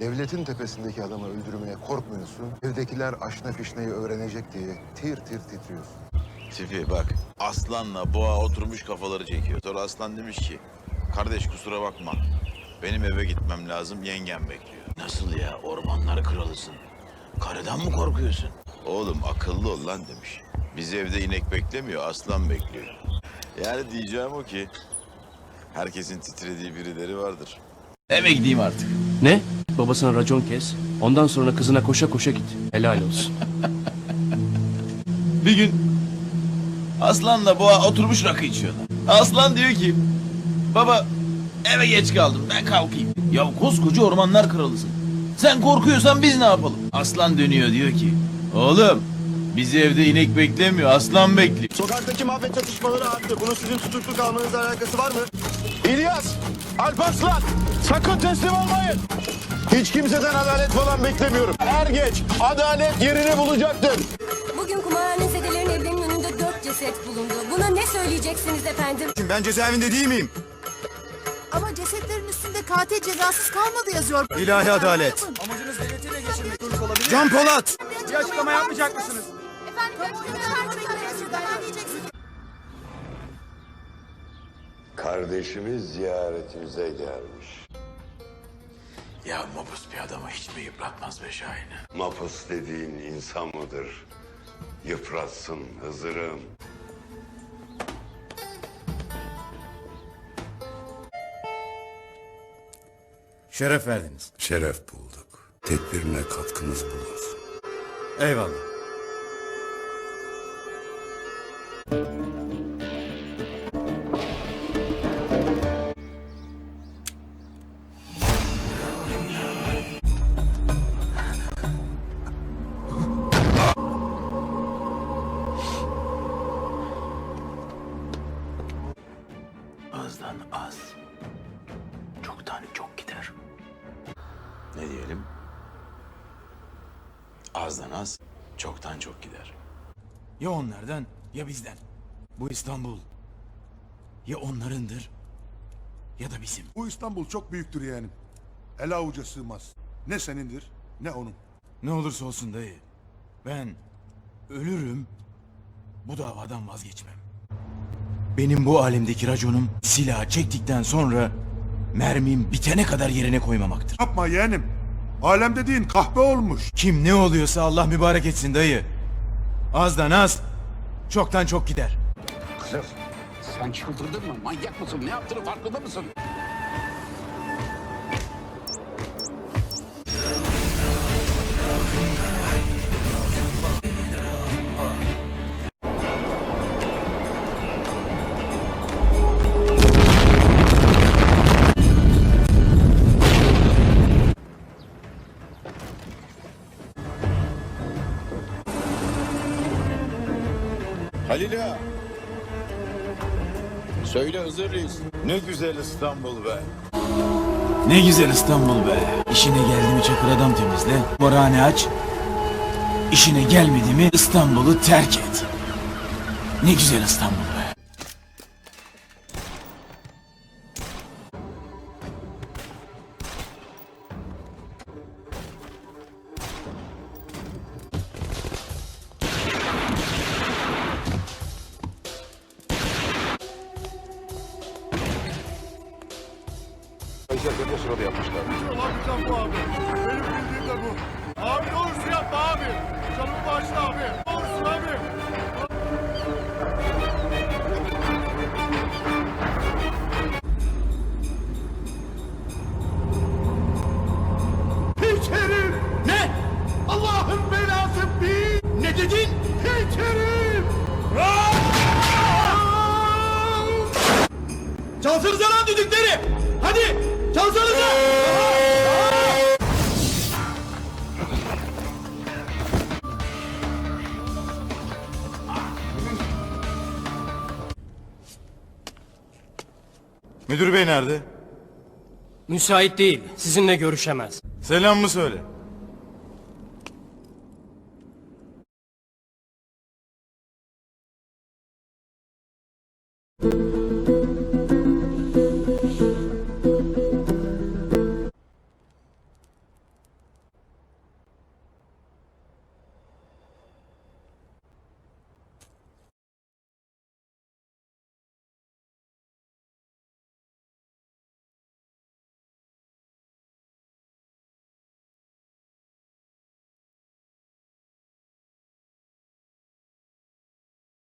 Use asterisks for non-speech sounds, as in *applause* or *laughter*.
Devletin tepesindeki adamı öldürmeye korkmuyorsun. Evdekiler aşna fişneyi öğrenecek diye tir tir titriyorsun. Tipi bak aslanla boğa oturmuş kafaları çekiyor. Sonra aslan demiş ki kardeş kusura bakma benim eve gitmem lazım yengem bekliyor. Nasıl ya ormanlar kralısın. Karıdan mı korkuyorsun? Oğlum akıllı ol lan demiş. Bizi evde inek beklemiyor aslan bekliyor. Yani diyeceğim o ki herkesin titrediği birileri vardır. Eve gideyim artık. Ne? Babasına racon kes. Ondan sonra kızına koşa koşa git. Helal olsun. *laughs* Bir gün Aslan'la Boğa oturmuş rakı içiyorlar. Aslan diyor ki baba eve geç kaldım ben kalkayım. Ya koskoca ormanlar kralısın. Sen korkuyorsan biz ne yapalım? Aslan dönüyor diyor ki oğlum bizi evde inek beklemiyor aslan bekliyor. Sokaktaki mafya çatışmaları arttı. Bunun sizin tutuklu kalmanızla alakası var mı? İlyas, Alparslan sakın teslim olmayın. Hiç kimseden adalet falan beklemiyorum. Er geç adalet yerini bulacaktır. Bugün kumarhane sedelerin evlerinin önünde dört ceset bulundu. Buna ne söyleyeceksiniz efendim? Ben cezaevinde değil miyim? Ama cesetlerin üstünde katil cezasız kalmadı yazıyor. İlahi adalet. Amacınız devleti ele geçirmek olabilir. Can Polat. Bir açıklama yapmayacak mısınız? Efendim, Kardeşimiz ziyaretimize gelmiş. Ya mobus bir adamı hiç mi yıpratmaz be Şahin'i? Mapus dediğin insan mıdır? Yıpratsın Hızır'ım. Şeref verdiniz. Şeref bulduk. Tedbirine katkınız bulunsun. Eyvallah. Az. Çoktan çok gider. Ne diyelim? Azdan az, çoktan çok gider. Ya onlardan ya bizden. Bu İstanbul ya onlarındır ya da bizim. Bu İstanbul çok büyüktür yeğenim. El avuca sığmaz. Ne senindir ne onun. Ne olursa olsun dayı. Ben ölürüm bu davadan vazgeçmem. Benim bu alemdeki raconum silahı çektikten sonra mermim bitene kadar yerine koymamaktır. Yapma yeğenim. Alem dediğin kahpe olmuş. Kim ne oluyorsa Allah mübarek etsin dayı. Azdan az, çoktan çok gider. Sen çıldırdın mı? Manyak mısın? Ne yaptığını farkında mısın? Halil ağa. Söyle Hızır Reis. Ne güzel İstanbul be. Ne güzel İstanbul be. İşine geldi mi çakır adam temizle. Varane aç. İşine gelmedi mi İstanbul'u terk et. Ne güzel İstanbul be. Olamayacağım bu abi. Benim bildiğim de bu. Abi ne olursun yapma abi. Canımı bağışla abi. Ne olursun abi. Hiç herif. Ne? Allah'ın belası bir. Ne dedin? Hiç herif. Çalsanıza lan düdükleri. Hadi Müdür bey nerede? Müsait değil. Sizinle görüşemez. Selam mı söyle?